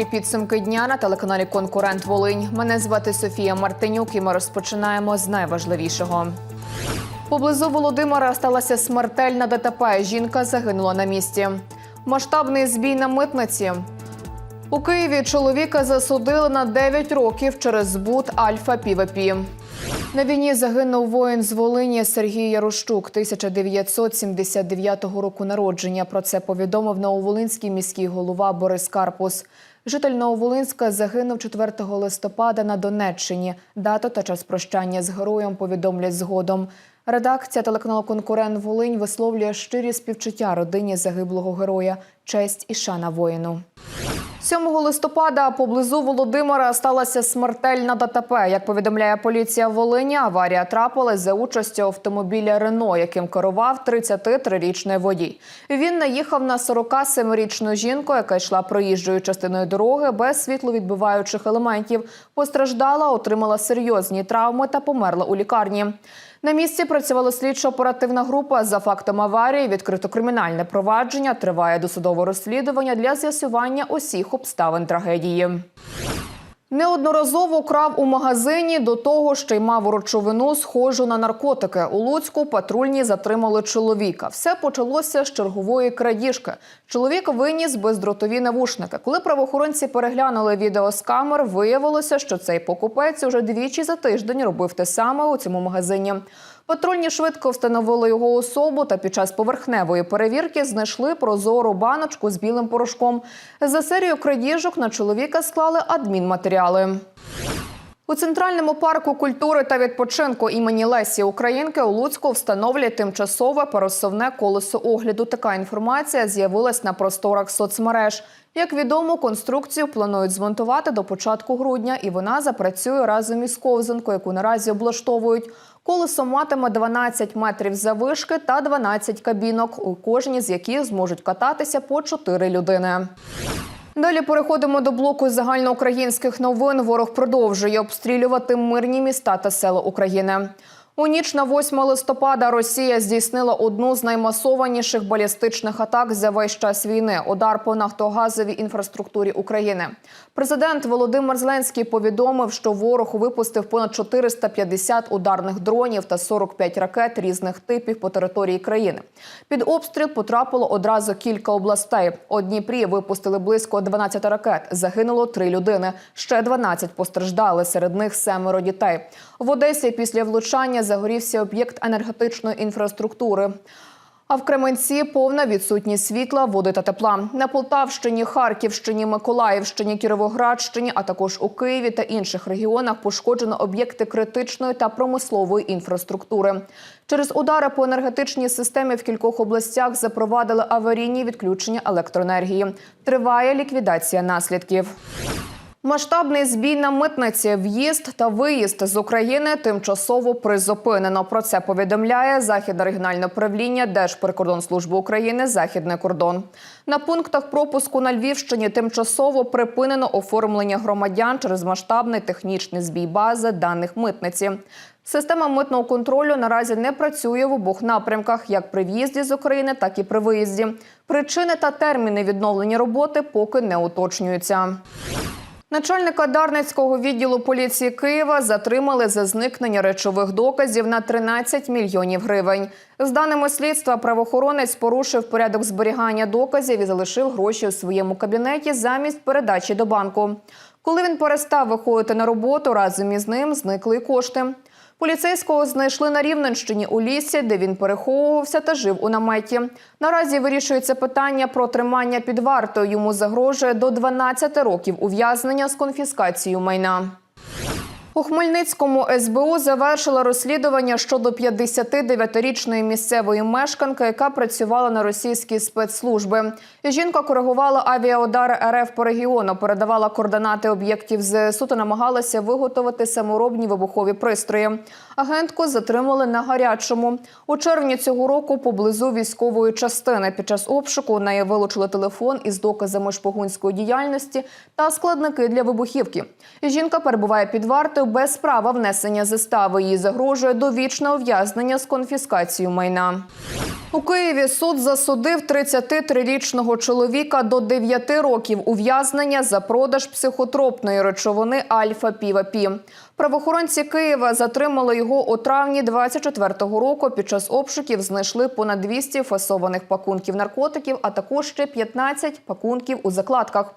ефірі підсумки дня на телеканалі Конкурент Волинь. Мене звати Софія Мартинюк, і ми розпочинаємо з найважливішого. Поблизу Володимира сталася смертельна ДТП. Жінка загинула на місці. Масштабний збій на митниці. У Києві чоловіка засудили на 9 років через збут Альфа Півепі. На війні загинув воїн з Волині Сергій Ярощук, 1979 року народження. Про це повідомив Нововолинський міський голова Борис Карпус. Житель Нововолинська загинув 4 листопада на Донеччині. Дату та час прощання з героєм повідомлять згодом. Редакція телеканалу Конкурент Волинь висловлює щирі співчуття родині загиблого героя, честь і шана воїну. 7 листопада поблизу Володимира сталася смертельна ДТП. Як повідомляє поліція Волині, аварія трапилась за участю автомобіля Рено, яким керував 33-річний водій. Він наїхав на 47-річну жінку, яка йшла проїжджою частиною дороги без світловідбиваючих елементів. Постраждала, отримала серйозні травми та померла у лікарні. На місці працювала слідчо-оперативна група. За фактом аварії відкрито кримінальне провадження. Триває досудове розслідування для з'ясування усіх обставин трагедії. Неодноразово крав у магазині до того, що й мав речовину схожу на наркотики. У Луцьку патрульні затримали чоловіка. Все почалося з чергової крадіжки. Чоловік виніс бездротові навушники. Коли правоохоронці переглянули відео з камер, виявилося, що цей покупець уже двічі за тиждень робив те саме у цьому магазині. Патрульні швидко встановили його особу та під час поверхневої перевірки знайшли прозору баночку з білим порошком. За серію крадіжок на чоловіка склали адмінматеріали. У центральному парку культури та відпочинку імені Лесі Українки у Луцьку встановлять тимчасове пересувне колесо огляду. Така інформація з'явилась на просторах соцмереж. Як відомо, конструкцію планують змонтувати до початку грудня, і вона запрацює разом із ковзанкою, яку наразі облаштовують. Колесо матиме 12 метрів завишки та 12 кабінок, у кожній з яких зможуть кататися по 4 людини. Далі переходимо до блоку загальноукраїнських новин. Ворог продовжує обстрілювати мирні міста та села України. У ніч на 8 листопада Росія здійснила одну з наймасованіших балістичних атак за весь час війни удар по нафтогазовій інфраструктурі України. Президент Володимир Зеленський повідомив, що ворог випустив понад 450 ударних дронів та 45 ракет різних типів по території країни. Під обстріл потрапило одразу кілька областей. У Дніпрі випустили близько 12 ракет. Загинуло три людини. Ще 12 постраждали. Серед них семеро дітей. В Одесі після влучання загорівся об'єкт енергетичної інфраструктури. А в Кременці повна відсутність світла, води та тепла. На Полтавщині, Харківщині, Миколаївщині, Кіровоградщині, а також у Києві та інших регіонах пошкоджено об'єкти критичної та промислової інфраструктури. Через удари по енергетичній системі в кількох областях запровадили аварійні відключення електроенергії. Триває ліквідація наслідків. Масштабний збій на митниці, в'їзд та виїзд з України тимчасово призупинено. Про це повідомляє західне регіональне управління Держприкордонслужби України Західний кордон. На пунктах пропуску на Львівщині тимчасово припинено оформлення громадян через масштабний технічний збій бази даних митниці. Система митного контролю наразі не працює в обох напрямках, як при в'їзді з України, так і при виїзді. Причини та терміни відновлення роботи поки не уточнюються. Начальника Дарницького відділу поліції Києва затримали за зникнення речових доказів на 13 мільйонів гривень. З даними слідства, правоохоронець порушив порядок зберігання доказів і залишив гроші у своєму кабінеті замість передачі до банку. Коли він перестав виходити на роботу, разом із ним зникли кошти. Поліцейського знайшли на Рівненщині у лісі, де він переховувався та жив у наметі. Наразі вирішується питання про тримання під вартою. Йому загрожує до 12 років ув'язнення з конфіскацією майна. У Хмельницькому СБУ завершила розслідування щодо 59-річної місцевої мешканки, яка працювала на російській спецслужби. Жінка коригувала авіаудари РФ по регіону, передавала координати об'єктів ЗСУ та намагалася виготовити саморобні вибухові пристрої. Агентку затримали на гарячому. У червні цього року поблизу військової частини під час обшуку у неї вилучили телефон із доказами шпигунської діяльності та складники для вибухівки. Жінка перебуває під вартою втратив без права внесення застави. Їй загрожує довічне ув'язнення з конфіскацією майна. У Києві суд засудив 33-річного чоловіка до 9 років ув'язнення за продаж психотропної речовини Альфа-Півапі. Правоохоронці Києва затримали його у травні 24-го року. Під час обшуків знайшли понад 200 фасованих пакунків наркотиків, а також ще 15 пакунків у закладках.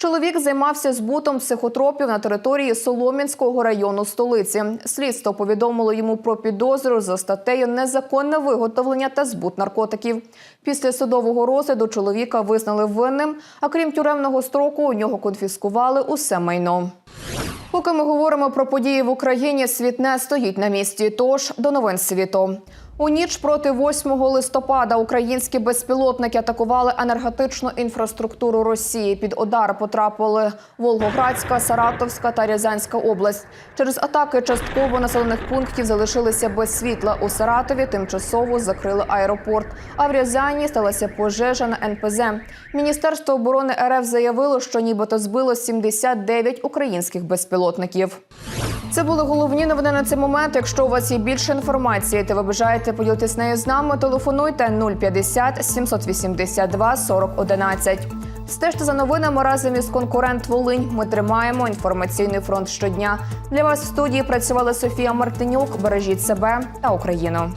Чоловік займався збутом психотропів на території Солом'янського району столиці. Слідство повідомило йому про підозру за статтею незаконне виготовлення та збут наркотиків. Після судового розгляду чоловіка визнали винним, а крім тюремного строку, у нього конфіскували усе майно. Поки ми говоримо про події в Україні, світ не стоїть на місці. Тож до новин світу. У ніч проти 8 листопада українські безпілотники атакували енергетичну інфраструктуру Росії. Під удар потрапили Волгоградська, Саратовська та Рязанська область. Через атаки частково населених пунктів залишилися без світла. У Саратові тимчасово закрили аеропорт. А в Рязані сталася пожежа на НПЗ. Міністерство оборони РФ заявило, що нібито збило 79 українських безпілотників. Це були головні новини на цей момент. Якщо у вас є більше інформації, та ви бажаєте поділитись нею з нами, телефонуйте 050 782 40 11. Стежте за новинами разом із конкурент Волинь. Ми тримаємо інформаційний фронт щодня. Для вас в студії працювала Софія Мартинюк. Бережіть себе та Україну.